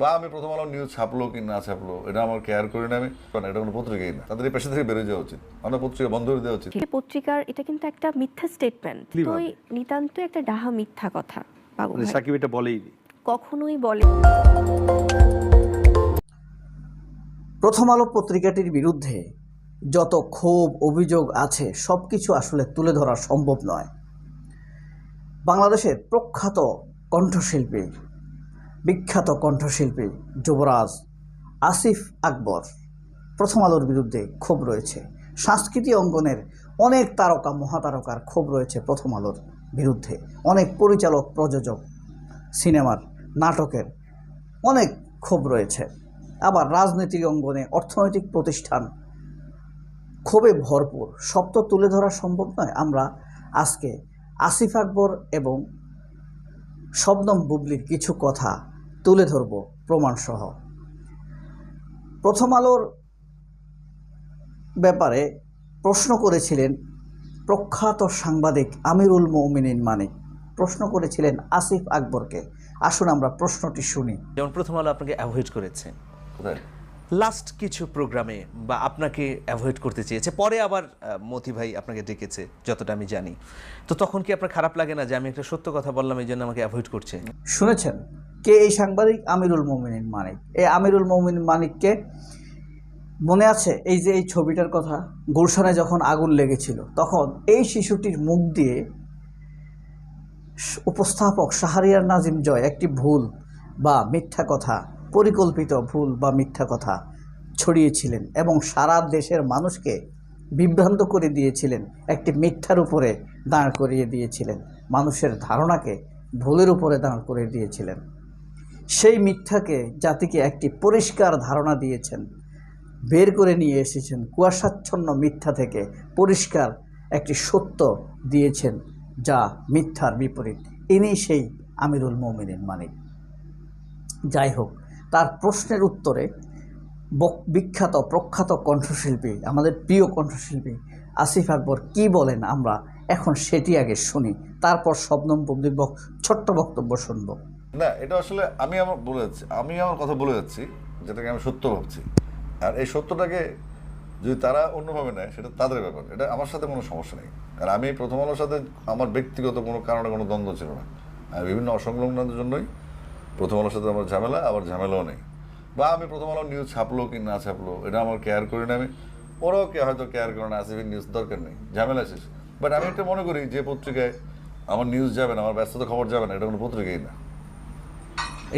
বা আমি প্রথম আলো নিউজ ছাপলো কি না ছাপলো এটা আমার কেয়ার করি না আমি কারণ এটা কোনো পত্রিকাই না। তাদের এই পেশা থেকে বেরিয়ে যাওয়া উচিত। আমার পত্রিকা বন্ধ করে দেওয়া উচিত। পত্রিকার এটা কিন্তু একটা মিথ্যা স্টেটমেন্ট তো নিতান্ত একটা ডাহা মিথ্যা কথা বাবু মানে সাকিব এটা বলেই নি। কখনোই বলে প্রথম আলো পত্রিকাটির বিরুদ্ধে যত ক্ষোভ অভিযোগ আছে সব কিছু আসলে তুলে ধরা সম্ভব নয়। বাংলাদেশের প্রখ্যাত কণ্ঠশিল্পী বিখ্যাত কণ্ঠশিল্পী যুবরাজ আসিফ আকবর। প্রথম আলোর বিরুদ্ধে ক্ষোভ রয়েছে। সাংস্কৃতিক অঙ্গনের অনেক তারকা, মহাতারকার ক্ষোভ রয়েছে প্রথম আলোর বিরুদ্ধে। অনেক পরিচালক, প্রযোজক, সিনেমার, নাটকের অনেক ক্ষোভ রয়েছে। আবার রাজনৈতিক অঙ্গনে অর্থনৈতিক প্রতিষ্ঠান ক্ষোভে ভরপুর। তো তুলে ধরা সম্ভব নয়। আমরা আজকে আসিফ আকবর এবং শবনম বুবলির কিছু কথা তুলে ধরব প্রমাণসহ। প্রথম আলোর ব্যাপারে প্রশ্ন করেছিলেন প্রখ্যাত সাংবাদিক আমিরুল মৌমিনিন মানিক। প্রশ্ন করেছিলেন আসিফ আকবরকে। আসুন আমরা প্রশ্নটি শুনি। যেমন প্রথম আলো আপনাকে অ্যাভয়েড করেছে। লাস্ট কিছু প্রোগ্রামে বা আপনাকে অ্যাভয়েড করতে চেয়েছে। পরে আবার মতি ভাই আপনাকে ডেকেছে যতটা আমি জানি। তো তখন কি আপনার খারাপ লাগে না যে আমি একটা সত্য কথা বললাম এই জন্য আমাকে অ্যাভয়েড করছে? শুনেছেন? কে এই সাংবাদিক? আমিরুল মমিনিন মানিক। এই আমিরুল মমিনিন মানিককে মনে আছে এই যে এই ছবিটার কথা? গুলশানে যখন আগুন লেগেছিল, তখন এই শিশুটির মুখ দিয়ে উপস্থাপক শাহরিয়ার নাজিম জয় একটি ভুল বা মিথ্যা কথা, পরিকল্পিত ভুল বা মিথ্যা কথা ছড়িয়েছিলেন এবং সারা দেশের মানুষকে বিভ্রান্ত করে দিয়েছিলেন, একটি মিথ্যার উপরে দাঁড় করিয়ে দিয়েছিলেন। মানুষের ধারণাকে ভুলের উপরে দাঁড় করে দিয়েছিলেন। সেই মিথ্যাকে জাতিকে একটি পরিষ্কার ধারণা দিয়েছেন। বের করে নিয়ে এসেছেন কুয়াশাচ্ছন্ন মিথ্যা থেকে পরিষ্কার একটি সত্য দিয়েছেন যা মিথ্যার বিপরীত। ইনি সেই আমিরুল মৌমিনিন মানিক। যাই হোক, তার প্রশ্নের উত্তরে বিখ্যাত প্রখ্যাত কণ্ঠশিল্পী, আমাদের প্রিয় কণ্ঠশিল্পী আসিফ আকবর কি বলেন আমরা এখন সেটি আগে শুনি, তারপর শবনম ছোট্ট বক্তব্য শুনব। না, এটা আসলে আমি আমার বলে যাচ্ছি, আমি আমার কথা বলে যাচ্ছি, যেটাকে আমি সত্য ভাবছি। আর এই সত্যটাকে যদি তারা অন্যভাবে নেয়, সেটা তাদের ব্যাপার, এটা আমার সাথে কোনো সমস্যা নেই। আর আমি প্রথম আলোর সাথে আমার ব্যক্তিগত কোনো কারণে কোনো দ্বন্দ্ব ছিল না। আমি বিভিন্ন অসংলগ্নতার জন্যই প্রথম আলোর সাথে আমার ঝামেলা, আবার ঝামেলাও নেই। বা আমি প্রথম আলো নিউজ ছাপলো কি না ছাপলো, এটা আমার কেয়ার করি না আমি। ওরাও কে হয়তো কেয়ার করে না, আসিফের নিউজ দরকার নেই, ঝামেলা শেষ। বাট আমি একটা মনে করি, যে পত্রিকায় আমার নিউজ যাবে না, আমার ব্যস্ততা খবর যাবে না, এটা কোনো পত্রিকাই না।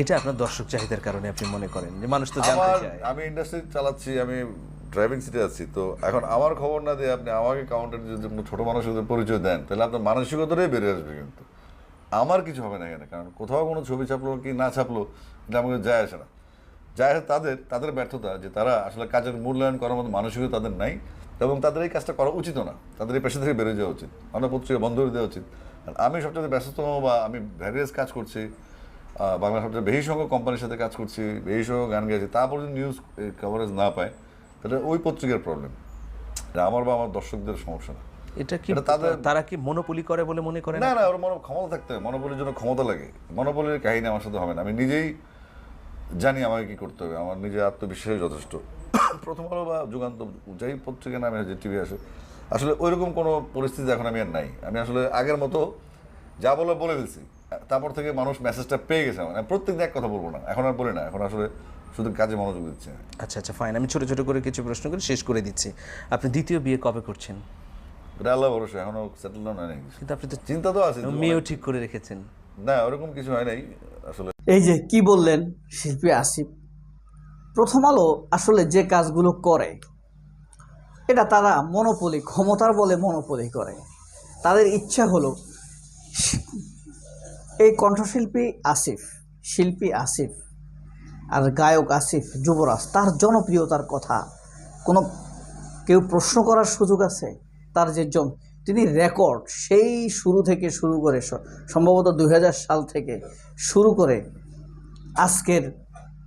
এটা আপনার দর্শক চাহিদার কারণে আপনি মনে করেন যে মানুষ তো জানতে চায়। আমি ইন্ডাস্ট্রি চালাচ্ছি আমি ড্রাইভিং সিটে আছি তো এখন আমার খবর না দিয়ে আপনি আমাকে কাউন্টার যদি ছোট মানুষের পরিচয় দেন তাহলে আপনার মানসিকতাটাই বেড়ে আসবে কিন্তু। আমার কিছু হবে না এখানে কারণ কোথাও কোনো ছবি ছাপলো কি না ছাপলো এটা আমাকে যায় আসে না। যায় আসে তাদের তাদের ব্যর্থতা যে তারা আসলে কাজের মূল্যায়ন করার মতো মানসিকতা তাদের নাই এবং তাদের এই কাজটা করা উচিত না। তাদের এই পেশা থেকে বেরিয়ে যাওয়া উচিত আমরা পত্রিকা বন্ধ করে দেওয়া উচিত। আর আমি সবচেয়ে ব্যস্ততম বা আমি ভ্যারিয়াস কাজ করছি বাংলা সবচেয়ে বেশি সংখ্যক কোম্পানির সাথে কাজ করছি বেশি সংখ্যক গান গেছি তারপর যদি নিউজ কভারেজ না পায়। তাহলে ওই পত্রিকার প্রবলেম আমার বা আমার দর্শকদের সমস্যা না। এটা কি তাদের- তারা কি মনোপলি করে বলে মনে করে না না? ওর মনে ক্ষমতা থাকতে হবে মনোবলের জন্য ক্ষমতা লাগে। মনোবলের কাহিনী আমার সাথে হবে না। আমি নিজেই জানি আমাকে কি করতে হবে। আমার নিজের আত্মবিশ্বাসই যথেষ্ট। প্রথম আলো বা যুগান্ত যাই পত্রিকা নামে যে টিভি আসে আসলে ওইরকম কোনো পরিস্থিতি এখন আমি আর নাই। আমি আসলে আগের মতো যা বলে বলে দিচ্ছি তারপর থেকে মানুষ মেসেজটা পেয়ে গেছে আমার আমি প্রত্যেক দিন এক কথা বলব না। এখন আর বলি না এখন আসলে শুধু কাজে মনোযোগ দিচ্ছে। আচ্ছা আচ্ছা ফাইন আমি ছোট ছোট করে কিছু প্রশ্ন করে শেষ করে দিচ্ছি। আপনি দ্বিতীয় বিয়ে কবে করছেন? আল্লাহ ভরসা এখনও সেটেল হয় নাই। কিন্তু আপনি তো চিন্তা তো আছে মেয়েও ঠিক করে রেখেছেন। না ওরকম কিছু হয় নাই আসলে। এই যে কি বললেন শিল্পী আসিফ? প্রথম আলো আসলে যে কাজগুলো করে এটা তারা মনোপলি ক্ষমতার বলে মনোপলি করে। তাদের ইচ্ছা হলো এই কণ্ঠশিল্পী আসিফ, শিল্পী আসিফ আর গায়ক আসিফ, যুবরাজ, তার জনপ্রিয়তার কথা। কোনো কেউ প্রশ্ন করার সুযোগ আছে? তার যে জন, তিনি রেকর্ড সেই শুরু থেকে শুরু করে সম্ভবত দু হাজার সাল থেকে শুরু করে আজকের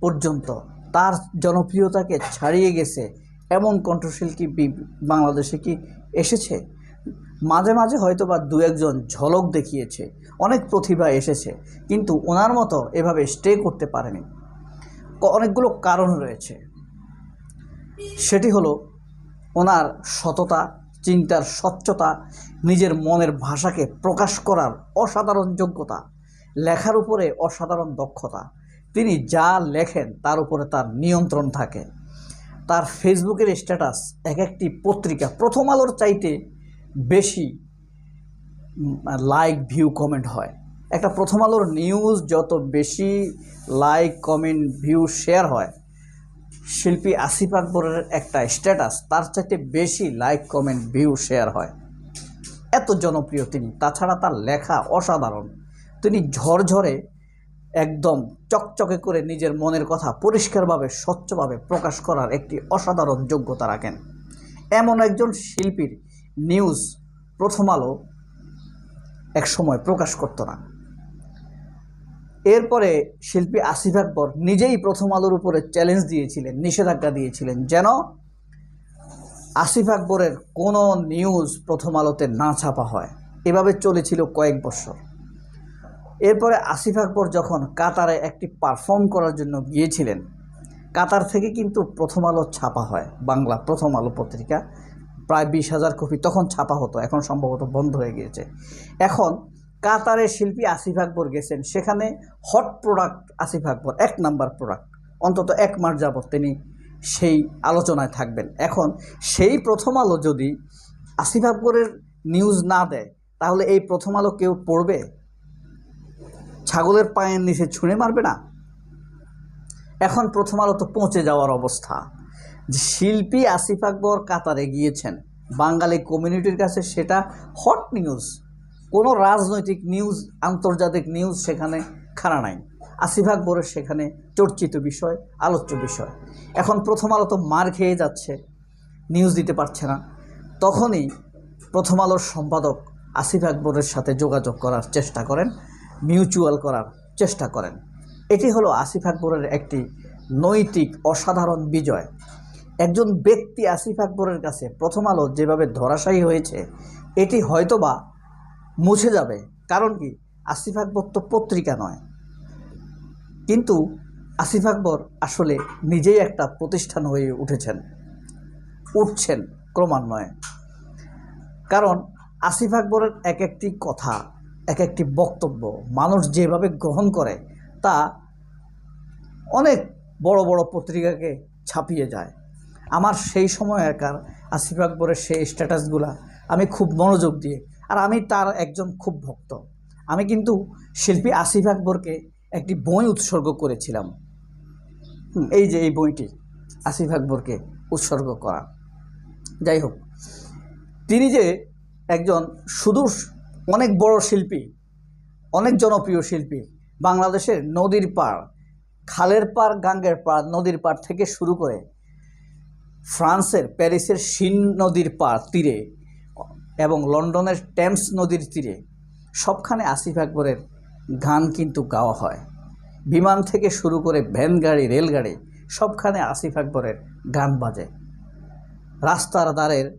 পর্যন্ত তার জনপ্রিয়তাকে ছাড়িয়ে গেছে এমন কণ্ঠশিল্পী বাংলাদেশে কি এসেছে? মাঝে মাঝে হয়তো বা দু একজন ঝলক দেখিয়েছে, অনেক প্রতিভা এসেছে, কিন্তু ওনার মতো এভাবে স্টে করতে পারেনি। অনেকগুলো কারণ রয়েছে। সেটি হলো ওনার সততা, চিন্তার স্বচ্ছতা, নিজের মনের ভাষাকে প্রকাশ করার অসাধারণ যোগ্যতা, লেখার উপরে অসাধারণ দক্ষতা। তিনি যা লেখেন তার উপরে তার নিয়ন্ত্রণ থাকে। তার ফেসবুকের স্ট্যাটাস এক একটি পত্রিকা প্রথম আলোর চাইতে বেশি লাইক ভিউ কমেন্ট হয়। একটা প্রথম আলোর নিউজ যত বেশি লাইক কমেন্ট ভিউ শেয়ার হয়, শিল্পী আসিফ আকবরের একটা স্ট্যাটাস তার চাইতে বেশি লাইক কমেন্ট ভিউ শেয়ার হয়। এত জনপ্রিয় তিনি, তাছাড়া তার লেখা অসাধারণ। তিনি ঝরঝরে একদম চকচকে করে নিজের মনের কথা পরিষ্কারভাবে, স্বচ্ছভাবে প্রকাশ করার একটি অসাধারণ যোগ্যতা রাখেন। এমন একজন শিল্পীর নিউজ প্রথম আলো এক সময় প্রকাশ করতো না। এরপরে শিল্পী আসিফ আকবর নিজেই প্রথম আলোর উপরে চ্যালেঞ্জ দিয়েছিলেন, নিষেধাজ্ঞা দিয়েছিলেন যেন আসিফ আকবরের কোনো নিউজ প্রথম আলোতে না ছাপা হয়। এভাবে চলেছিল কয়েক বছর। এরপরে আসিফ আকবর যখন কাতারে একটি পারফর্ম করার জন্য গিয়েছিলেন, কাতার থেকে কিন্তু প্রথম আলো ছাপা হয়, বাংলা প্রথম আলো পত্রিকা। প্রায় বিশ হাজার কপি তখন ছাপা হতো, এখন সম্ভবত বন্ধ হয়ে গিয়েছে। এখন কাতারে শিল্পী আসিফ আকবর গেছেন, সেখানে হট প্রোডাক্ট আসিফ আকবর, এক নাম্বার প্রোডাক্ট অন্তত এক মাস যাবত তিনি সেই আলোচনায় থাকবেন। এখন সেই প্রথম আলো যদি আসিফ আকবরের নিউজ না দেয়, তাহলে এই প্রথম আলো কেউ পড়বে? ছাগলের পায়ের নিচে ছুঁড়ে মারবে না? এখন প্রথম আলো তো পৌঁছে যাওয়ার অবস্থা। যে শিল্পী আসিফ আকবর কাতারে গিয়েছেন, বাঙালি কমিউনিটির কাছে সেটা হট নিউজ কোনো রাজনৈতিক নিউজ আন্তর্জাতিক নিউজ সেখানে খানা নাই। আসিফ আকবরের সেখানে চর্চিত বিষয়, আলোচ্য বিষয়। এখন প্রথম আলো তো মার খেয়ে যাচ্ছে নিউজ দিতে পারছে না। তখনই প্রথম আলোর সম্পাদক আসিফ আকবরের সাথে যোগাযোগ করার চেষ্টা করেন মিউচুয়াল করার চেষ্টা করেন। এটি হলো আসিফ আকবরের একটি নৈতিক, অসাধারণ বিজয়। একজন ব্যক্তি আসিফ আকবরের কাছে প্রথম আলো যেভাবে ধরাশায়ী হয়েছে, এটি হয়তোবা মুছে যাবে। কারণ কি? আসিফ আকবর তো পত্রিকা নয়। কিন্তু আসিফ আকবর আসলে নিজেই একটা প্রতিষ্ঠান হয়ে উঠেছেন। উঠছেন ক্রমান্বয়ে। কারণ আসিফ আকবরের এক একটি কথা, এক একটি বক্তব্য মানুষ যেভাবে গ্রহণ করে, তা অনেক বড় বড় পত্রিকাকে ছাপিয়ে যায়। আমার সেই সময়কার আসিফ আকবরের সেই স্ট্যাটাসগুলা আমি খুব মনোযোগ দিয়ে, আর আমি তার একজন খুব ভক্ত। আমি কিন্তু শিল্পী আসিফ আকবরকে একটি বই উৎসর্গ করেছিলাম। এই যে এই বইটি, আসিফ আকবরকে উৎসর্গ করা। যাই হোক, তিনি যে একজন শুধু অনেক বড় শিল্পী, অনেক জনপ্রিয় শিল্পী, বাংলাদেশের নদীর পাড়, খালের পাড়, গাঙ্গের পাড়, নদীর পাড় থেকে শুরু করে ফ্রান্সের প্যারিসের শিন নদীর পাড় তীরে এবং লন্ডনের টেমস নদীর তীরে। সবখানে আসিফ আকবরের গান কিন্তু গাওয়া হয়। বিমান থেকে শুরু করে ভ্যান গাড়ি রেলগাড়ি সবখানে আসিফ আকবরের গান বাজে। রাস্তার দ্বারের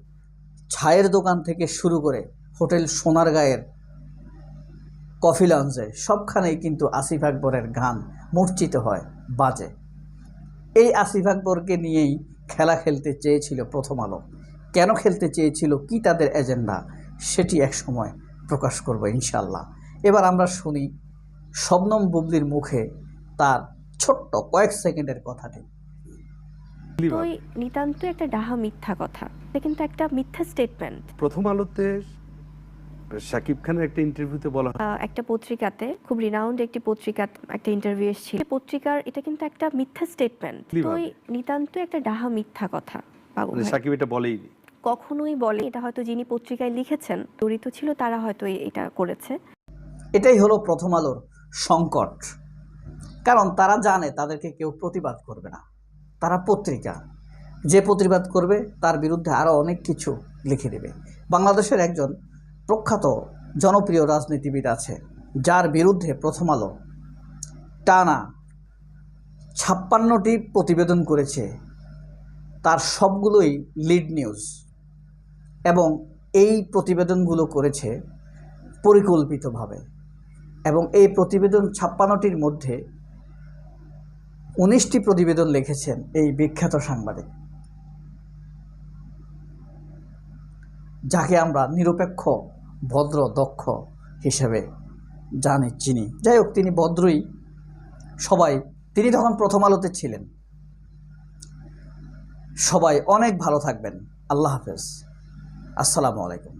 ছায়ের দোকান থেকে শুরু করে হোটেল সোনার সোনারগাঁয়ের কফি লঞ্চে সবখানেই কিন্তু আসিফ আকবরের গান মূর্ছিত হয়, বাজে। এই আসিফ আকবরকে নিয়েই খেলা খেলতে চেয়েছিল প্রথম আলো। কেন খেলতে চেয়েছিল কি তাদের এজেন্ডা সেটি এক সময় প্রকাশ করব ইনশাল্লাহ এবার আমরা শুনি শবনম বুবলির মুখে তার ছোট্ট কয়েক সেকেন্ডের কথাটি। নিতান্ত একটা ডাহা মিথ্যা কথা। এটা কিন্তু একটা মিথ্যা স্টেটমেন্ট প্রথম আলোতে শাকিব খানের একটা ইন্টারভিউতে বলা একটা পত্রিকাতে খুব রিনাউন্ড একটি পত্রিকা একটা ইন্টারভিউ এসেছিল। পত্রিকার এটা কিন্তু একটা মিথ্যা স্টেটমেন্ট তো নিতান্ত একটা ডাহা মিথ্যা কথা মানে শাকিব এটা বলেই কখনোই বলে এটা হয়তো যিনি পত্রিকায় লিখেছেন জড়িত ছিল তারা হয়তো এটা করেছে। এটাই হলো প্রথম আলোর সংকট। কারণ তারা জানে তাদেরকে কেউ প্রতিবাদ করবে না। তারা পত্রিকা। যে প্রতিবাদ করবে তার বিরুদ্ধে আরও অনেক কিছু লিখে দেবে। বাংলাদেশের একজন প্রখ্যাত জনপ্রিয় রাজনীতিবিদ আছে, যার বিরুদ্ধে প্রথম আলো। টানা ছাপ্পান্নটি প্রতিবেদন করেছে। তার সবগুলোই লিড নিউজ এবং এই প্রতিবেদনগুলো করেছে পরিকল্পিতভাবে এবং এই প্রতিবেদন ছাপ্পান্নটির মধ্যে উনিশটি প্রতিবেদন লিখেছেন এই বিখ্যাত সাংবাদিক। যাকে আমরা নিরপেক্ষ ভদ্র, দক্ষ হিসেবে জানি, চিনি। যাই হোক, তিনি ভদ্রই। সবাই, তিনি তখন প্রথম আলোতে ছিলেন। সবাই অনেক ভালো থাকবেন। আল্লাহ হাফেজ। আসসালামু আলাইকুম।